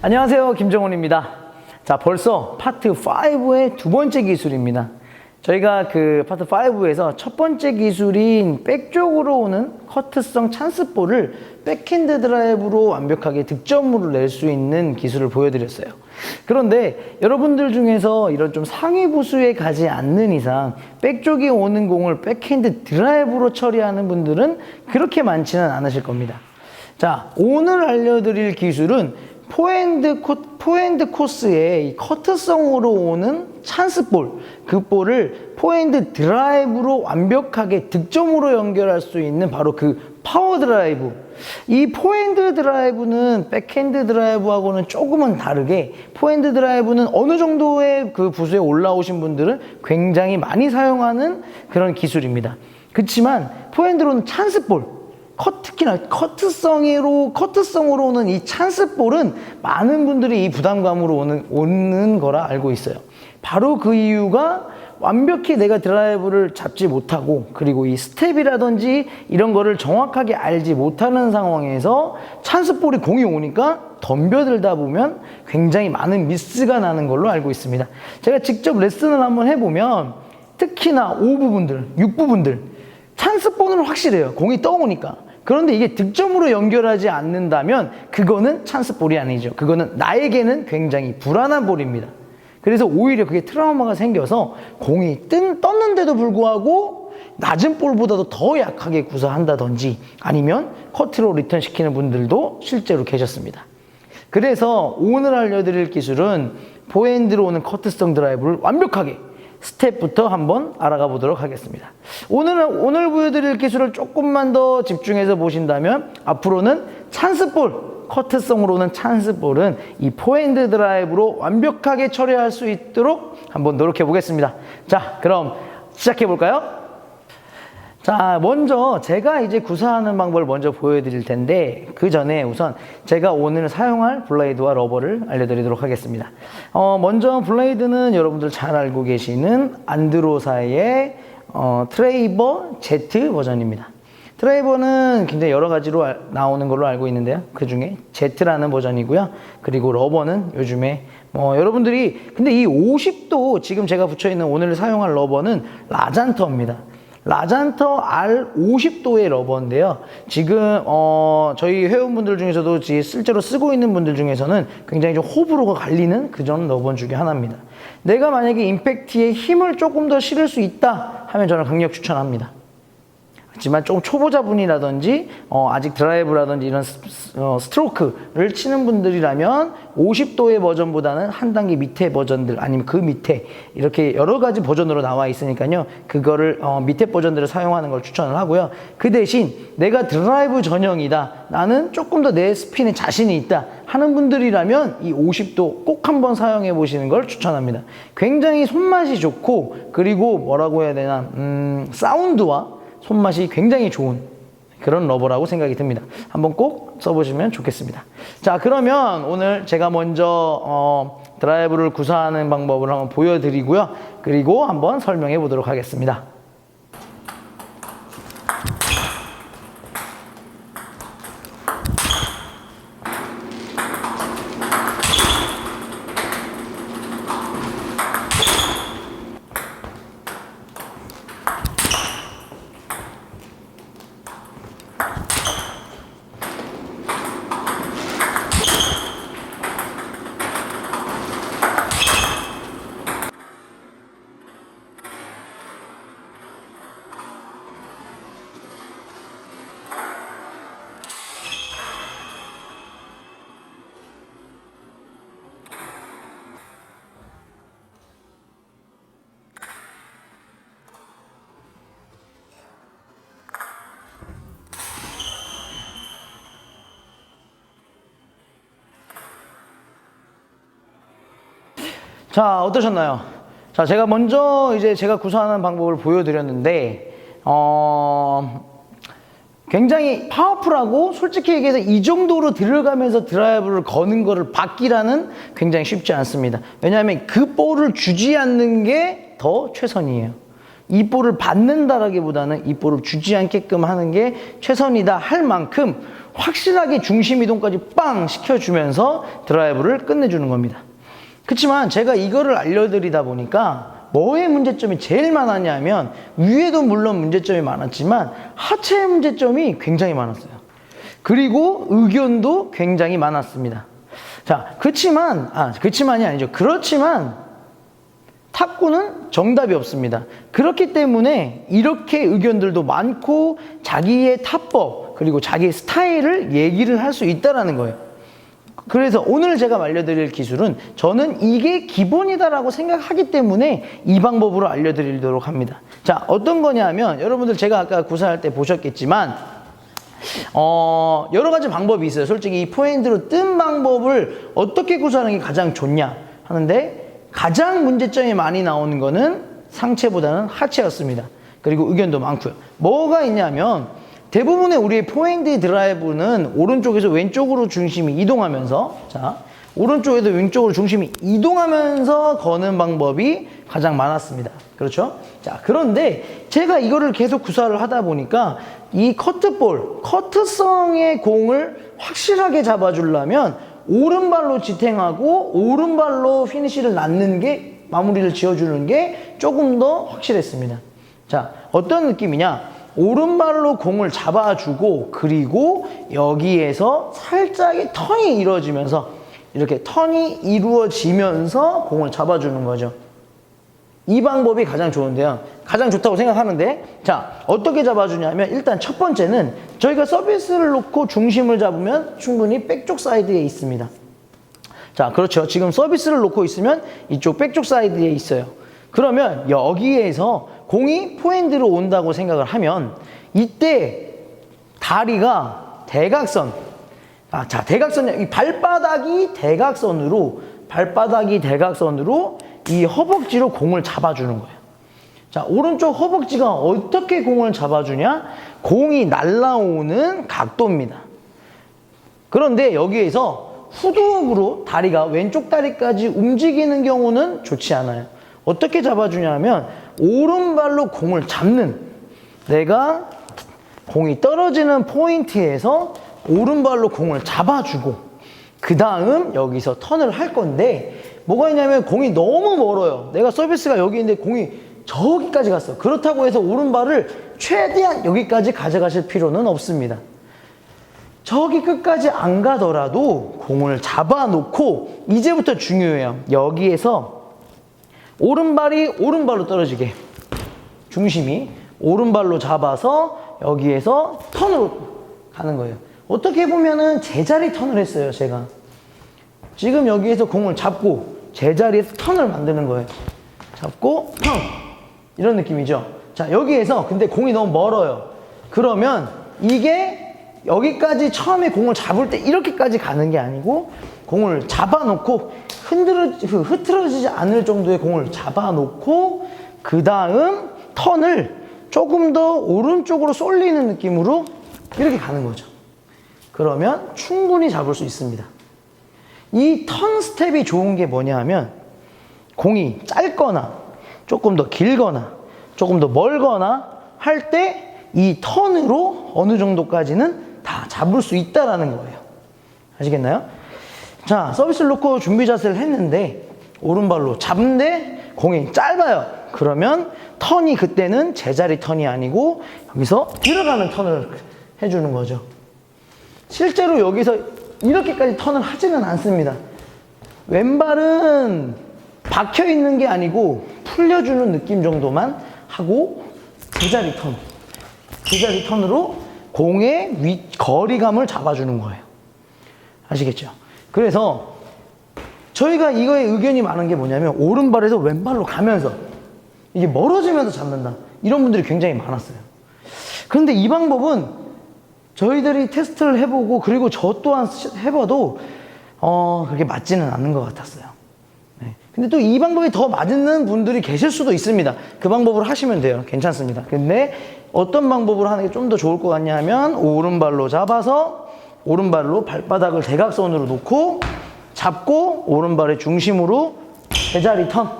안녕하세요. 김정훈입니다. 자, 벌써 파트 5의 두 번째 기술입니다. 저희가 그 파트 5에서 첫 번째 기술인 백 쪽으로 오는 커트성 찬스볼을 백핸드 드라이브로 완벽하게 득점으로 낼 수 있는 기술을 보여드렸어요. 그런데 여러분들 중에서 이런 좀 상위 부수에 가지 않는 이상 백 쪽에 오는 공을 백핸드 드라이브로 처리하는 분들은 그렇게 많지는 않으실 겁니다. 자, 오늘 알려드릴 기술은 포핸드 코, 포핸드 코스의 이 커트성으로 오는 찬스볼, 그 볼을 포핸드 드라이브로 완벽하게 득점으로 연결할 수 있는 바로 그 파워 드라이브. 이 포핸드 드라이브는 백핸드 드라이브하고는 조금은 다르게 포핸드 드라이브는 어느 정도의 그 부수에 올라오신 분들은 굉장히 많이 사용하는 그런 기술입니다. 그렇지만 포핸드로는 찬스볼, 컷, 특히나 커트성으로, 커트성으로 오는 이 찬스볼은 많은 분들이 이 부담감으로 오는, 오는 거라 알고 있어요. 바로 그 이유가 완벽히 내가 드라이브를 잡지 못하고 그리고 이 스텝이라든지 이런 거를 정확하게 알지 못하는 상황에서 찬스볼이 공이 오니까 덤벼들다 보면 굉장히 많은 미스가 나는 걸로 알고 있습니다. 제가 직접 레슨을 한번 해보면 특히나 5부분들, 6부분들 찬스볼은 확실해요. 공이 떠오니까. 그런데 이게 득점으로 연결하지 않는다면 그거는 찬스볼이 아니죠. 그거는 나에게는 굉장히 불안한 볼입니다. 그래서 오히려 그게 트라우마가 생겨서 공이 뜬, 떴는데도 불구하고 낮은 볼보다도 더 약하게 구사한다든지 아니면 커트로 리턴 시키는 분들도 실제로 계셨습니다. 그래서 오늘 알려드릴 기술은 포핸드로 오는 커트성 드라이브를 완벽하게 스텝부터 한번 알아가 보도록 하겠습니다. 오늘, 오늘 보여드릴 기술을 조금만 더 집중해서 보신다면 앞으로는 찬스볼, 커트성으로는 찬스볼은 이 포핸드 드라이브로 완벽하게 처리할 수 있도록 한번 노력해 보겠습니다. 자, 그럼 시작해 볼까요? 자, 먼저 제가 이제 구사하는 방법을 먼저 보여드릴 텐데 그 전에 우선 제가 오늘 사용할 블레이드와 러버를 알려드리도록 하겠습니다. 어, 먼저 블레이드는 여러분들 잘 알고 계시는 안드로사의 어, 트레이버 Z 버전입니다. 트레이버는 굉장히 여러 가지로 알- 나오는 걸로 알고 있는데요. 그 중에 Z라는 버전이고요. 그리고 러버는 요즘에 뭐 여러분들이 근데 이 50도 지금 제가 붙여 있는 오늘 사용할 러버는 라잔터입니다. 라잔터 R 50도의 러버인데요. 지금 어 저희 회원분들 중에서도 지- 실제로 쓰고 있는 분들 중에서는 굉장히 좀 호불호가 갈리는 그전 러버 중에 하나입니다. 내가 만약에 임팩트에 힘을 조금 더 실을 수 있다 하면 저는 강력 추천합니다. 하지만 조금 초보자분이라든지 어, 아직 드라이브라든지 이런 스, 어, 스트로크를 치는 분들이라면 50도의 버전보다는 한 단계 밑에 버전들 아니면 그 밑에 이렇게 여러 가지 버전으로 나와 있으니까요. 그거를 어, 밑에 버전들을 사용하는 걸 추천을 하고요. 그 대신 내가 드라이브 전형이다. 나는 조금 더 내 스핀에 자신이 있다 하는 분들이라면 이 50도 꼭 한번 사용해 보시는 걸 추천합니다. 굉장히 손맛이 좋고 그리고 뭐라고 해야 되나 음, 사운드와 손맛이 굉장히 좋은 그런 러버라고 생각이 듭니다. 한번 꼭 써보시면 좋겠습니다. 자, 그러면 오늘 제가 먼저 어, 드라이브를 구사하는 방법을 한번 보여드리고요. 그리고 한번 설명해 보도록 하겠습니다. 자, 어떠셨나요? 자, 제가 먼저 이제 제가 구사하는 방법을 보여드렸는데, 어, 굉장히 파워풀하고 솔직히 얘기해서 이 정도로 들어가면서 드라이브를 거는 거를 받기라는 굉장히 쉽지 않습니다. 왜냐하면 그 볼을 주지 않는 게 더 최선이에요. 이 볼을 받는다라기보다는 이 볼을 주지 않게끔 하는 게 최선이다 할 만큼 확실하게 중심 이동까지 빵 시켜주면서 드라이브를 끝내주는 겁니다. 그렇지만 제가 이거를 알려드리다 보니까 뭐의 문제점이 제일 많았냐면 위에도 물론 문제점이 많았지만 하체의 문제점이 굉장히 많았어요. 그리고 의견도 굉장히 많았습니다. 자, 그렇지만 아, 그렇지만이 아니죠. 그렇지만 탁구는 정답이 없습니다. 그렇기 때문에 이렇게 의견들도 많고 자기의 타법 그리고 자기의 스타일을 얘기를 할 수 있다라는 거예요. 그래서 오늘 제가 알려드릴 기술은 저는 이게 기본이다라고 생각하기 때문에 이 방법으로 알려드리도록 합니다. 자, 어떤 거냐면 여러분들 제가 아까 구사할 때 보셨겠지만 어, 여러 가지 방법이 있어요. 솔직히 이 포핸드로 뜬 방법을 어떻게 구사하는 게 가장 좋냐 하는데 가장 문제점이 많이 나오는 거는 상체보다는 하체였습니다. 그리고 의견도 많고요. 뭐가 있냐면 대부분의 우리의 포핸드 드라이브는 오른쪽에서 왼쪽으로 중심이 이동하면서 자 오른쪽에서 왼쪽으로 중심이 이동하면서 거는 방법이 가장 많았습니다. 그렇죠? 자 그런데 제가 이거를 계속 구사를 하다 보니까 이 커트볼, 커트성의 공을 확실하게 잡아주려면 오른발로 지탱하고 오른발로 피니시를 낳는 게 마무리를 지어주는 게 조금 더 확실했습니다. 자 어떤 느낌이냐? 오른발로 공을 잡아주고 그리고 여기에서 살짝의 턴이 이루어지면서 이렇게 턴이 이루어지면서 공을 잡아주는 거죠. 이 방법이 가장 좋은데요. 가장 좋다고 생각하는데 자 어떻게 잡아주냐면 일단 첫 번째는 저희가 서비스를 놓고 중심을 잡으면 충분히 백쪽 사이드에 있습니다. 자 그렇죠. 지금 서비스를 놓고 있으면 이쪽 백쪽 사이드에 있어요. 그러면 여기에서 공이 포핸드로 온다고 생각을 하면 이때 다리가 대각선 아, 자 대각선 이 발바닥이 대각선으로 발바닥이 대각선으로 이 허벅지로 공을 잡아주는 거예요. 자 오른쪽 허벅지가 어떻게 공을 잡아주냐? 공이 날라오는 각도입니다. 그런데 여기에서 후두으로 다리가 왼쪽 다리까지 움직이는 경우는 좋지 않아요. 어떻게 잡아주냐면 오른발로 공을 잡는 내가 공이 떨어지는 포인트에서 오른발로 공을 잡아주고 그 다음 여기서 턴을 할 건데 뭐가 있냐면 공이 너무 멀어요. 내가 서비스가 여기 있는데 공이 저기까지 갔어. 그렇다고 해서 오른발을 최대한 여기까지 가져가실 필요는 없습니다. 저기 끝까지 안 가더라도 공을 잡아놓고 이제부터 중요해요. 여기에서 오른발이 오른발로 떨어지게 중심이 오른발로 잡아서 여기에서 턴으로 가는 거예요. 어떻게 보면은 제자리 턴을 했어요, 제가. 지금 여기에서 공을 잡고 제자리에서 턴을 만드는 거예요. 잡고 턴 이런 느낌이죠. 자 여기에서 근데 공이 너무 멀어요. 그러면 이게 여기까지 처음에 공을 잡을 때 이렇게까지 가는 게 아니고 공을 잡아놓고 흔들어 흐트러지지 않을 정도의 공을 잡아놓고 그 다음 턴을 조금 더 오른쪽으로 쏠리는 느낌으로 이렇게 가는 거죠. 그러면 충분히 잡을 수 있습니다. 이 턴 스텝이 좋은 게 뭐냐 하면 공이 짧거나 조금 더 길거나 조금 더 멀거나 할 때 이 턴으로 어느 정도까지는 다 잡을 수 있다라는 거예요. 아시겠나요? 자, 서비스를 놓고 준비 자세를 했는데 오른발로 잡는데 공이 짧아요. 그러면 턴이 그때는 제자리 턴이 아니고 여기서 들어가는 턴을 해주는 거죠. 실제로 여기서 이렇게까지 턴을 하지는 않습니다. 왼발은 박혀 있는 게 아니고 풀려주는 느낌 정도만 하고 제자리 턴. 제자리 턴으로 공의 위, 거리감을 잡아주는 거예요. 아시겠죠? 그래서 저희가 이거에 의견이 많은 게 뭐냐면 오른발에서 왼발로 가면서 이게 멀어지면서 잡는다. 이런 분들이 굉장히 많았어요. 그런데 이 방법은 저희들이 테스트를 해보고 그리고 저 또한 시- 해봐도 어, 그렇게 맞지는 않는 것 같았어요. 네. 근데 또 이 방법이 더 맞는 분들이 계실 수도 있습니다. 그 방법으로 하시면 돼요. 괜찮습니다. 근데 어떤 방법으로 하는 게 좀 더 좋을 것 같냐 하면 오른발로 잡아서 오른발로 발바닥을 대각선으로 놓고 잡고 오른발의 중심으로 제자리 턴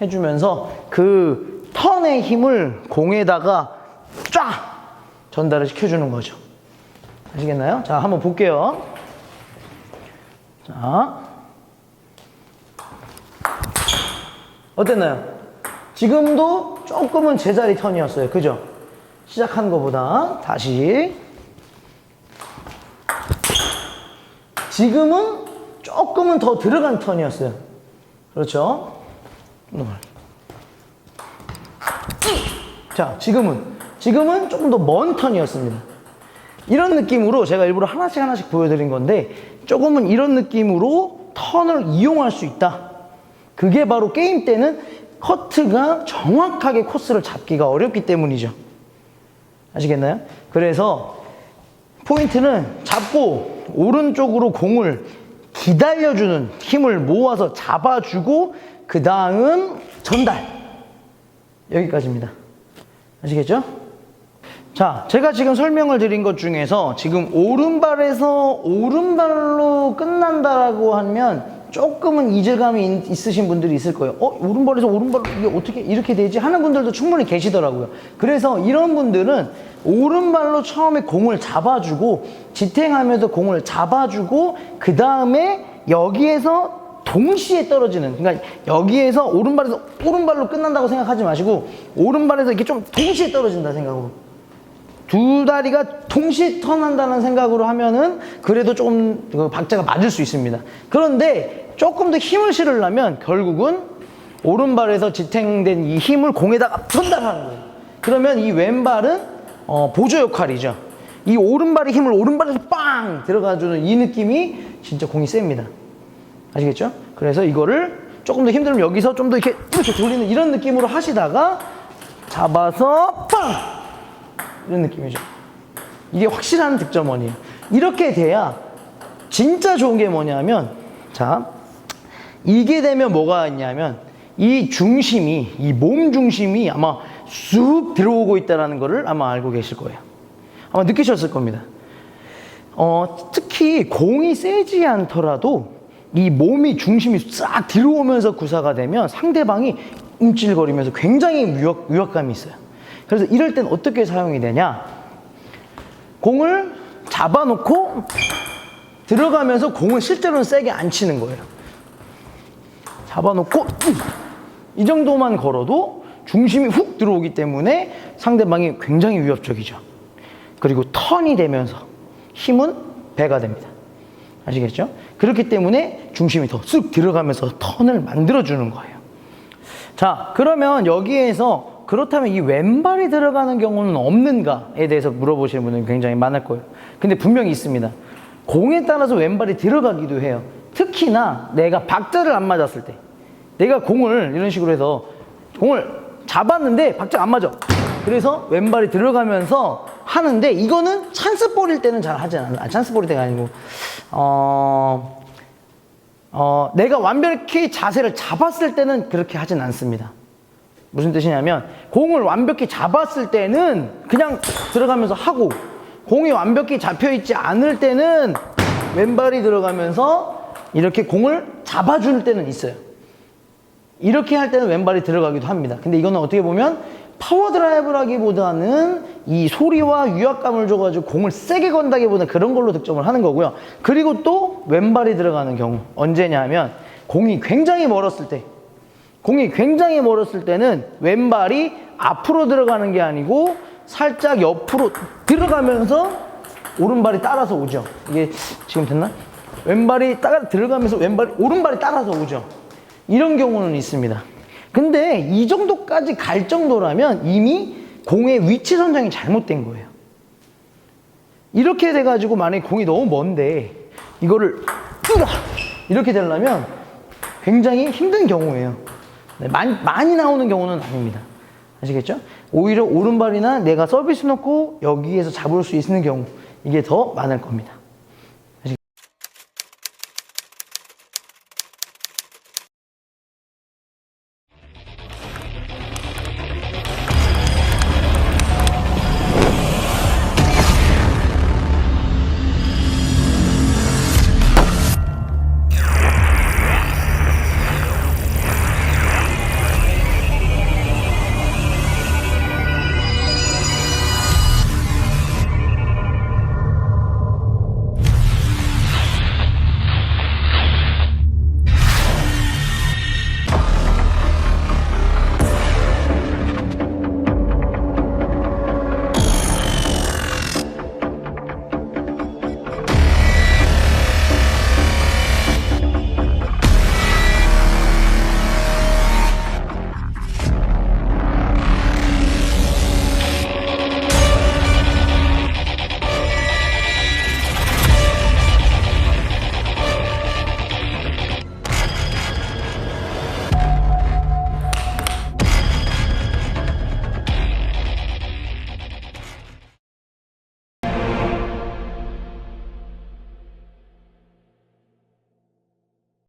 해주면서 그 턴의 힘을 공에다가 쫙 전달을 시켜주는 거죠. 아시겠나요? 자, 한번 볼게요. 자. 어땠나요? 지금도 조금은 제자리 턴이었어요. 그죠? 시작한 것보다 다시. 지금은 조금은 더 들어간 턴이었어요. 그렇죠? 자, 지금은 지금은 조금 더 먼 턴이었습니다. 이런 느낌으로 제가 일부러 하나씩 하나씩 보여드린 건데 조금은 이런 느낌으로 턴을 이용할 수 있다. 그게 바로 게임 때는 커트가 정확하게 코스를 잡기가 어렵기 때문이죠. 아시겠나요? 그래서 포인트는 잡고 오른쪽으로 공을 기다려주는 힘을 모아서 잡아주고 그 다음 전달 여기까지입니다. 아시겠죠? 자, 제가 지금 설명을 드린 것 중에서 지금 오른발에서 오른발로 끝난다라고 하면 조금은 이질감이 있- 있으신 분들이 있을 거예요. 어, 오른발에서 오른발로 이게 어떻게 이렇게 되지? 하는 분들도 충분히 계시더라고요. 그래서 이런 분들은 오른발로 처음에 공을 잡아주고 지탱하면서 공을 잡아주고 그 다음에 여기에서 동시에 떨어지는 그러니까 여기에서 오른발에서 오른발로 끝난다고 생각하지 마시고 오른발에서 이렇게 좀 동시에 떨어진다 생각으로 두 다리가 동시에 턴한다는 생각으로 하면은 그래도 조금 그 박자가 맞을 수 있습니다. 그런데 조금 더 힘을 실으려면 결국은 오른발에서 지탱된 이 힘을 공에다가 전달하는 거예요. 그러면 이 왼발은 어, 보조 역할이죠. 이 오른발의 힘을 오른발에서 빵 들어가주는 이 느낌이 진짜 공이 셉니다. 아시겠죠? 그래서 이거를 조금 더 힘들면 여기서 좀 더 이렇게 이렇게 돌리는 이런 느낌으로 하시다가 잡아서 빵 이런 느낌이죠. 이게 확실한 득점원이에요. 이렇게 돼야 진짜 좋은 게 뭐냐면 자 이게 되면 뭐가 있냐면 이 중심이 이 몸 중심이 아마 쑥 들어오고 있다는 거를 아마 알고 계실 거예요. 아마 느끼셨을 겁니다. 어, 특히 공이 세지 않더라도 이 몸이 중심이 싹 들어오면서 구사가 되면 상대방이 움찔거리면서 굉장히 위협, 위협감이 있어요. 그래서 이럴 땐 어떻게 사용이 되냐? 공을 잡아놓고 들어가면서 공을 실제로는 세게 안 치는 거예요. 잡아놓고 이 정도만 걸어도 중심이 훅 들어오기 때문에 상대방이 굉장히 위협적이죠. 그리고 턴이 되면서 힘은 배가 됩니다. 아시겠죠? 그렇기 때문에 중심이 더 쑥 들어가면서 턴을 만들어주는 거예요. 자, 그러면 여기에서 그렇다면 이 왼발이 들어가는 경우는 없는가에 대해서 물어보시는 분들이 굉장히 많을 거예요. 근데 분명히 있습니다. 공에 따라서 왼발이 들어가기도 해요. 특히나 내가 박자를 안 맞았을 때. 내가 공을 이런 식으로 해서 공을 잡았는데 박자가 안 맞아. 그래서 왼발이 들어가면서 하는데 이거는 찬스 볼일 때는 잘 하지 않아요. 아, 찬스 볼일 때가 아니고 어, 어, 내가 완벽히 자세를 잡았을 때는 그렇게 하진 않습니다. 무슨 뜻이냐면 공을 완벽히 잡았을 때는 그냥 들어가면서 하고 공이 완벽히 잡혀 있지 않을 때는 왼발이 들어가면서 이렇게 공을 잡아줄 때는 있어요. 이렇게 할 때는 왼발이 들어가기도 합니다. 근데 이거는 어떻게 보면 파워 드라이브라기보다는 이 소리와 유압감을 줘가지고 공을 세게 건다기보다는 그런 걸로 득점을 하는 거고요. 그리고 또 왼발이 들어가는 경우 언제냐면 공이 굉장히 멀었을 때 공이 굉장히 멀었을 때는 왼발이 앞으로 들어가는 게 아니고 살짝 옆으로 들어가면서 오른발이 따라서 오죠. 이게 지금 됐나? 왼발이 따라 들어가면서 왼발이 오른발이 따라서 오죠. 이런 경우는 있습니다. 근데 이 정도까지 갈 정도라면 이미 공의 위치 선정이 잘못된 거예요. 이렇게 돼가지고 만약에 공이 너무 먼데 이거를! 이렇게 되려면 굉장히 힘든 경우예요. 네, 많이, 많이 나오는 경우는 아닙니다. 아시겠죠? 오히려 오른발이나 내가 서비스 넣고 여기에서 잡을 수 있는 경우 이게 더 많을 겁니다.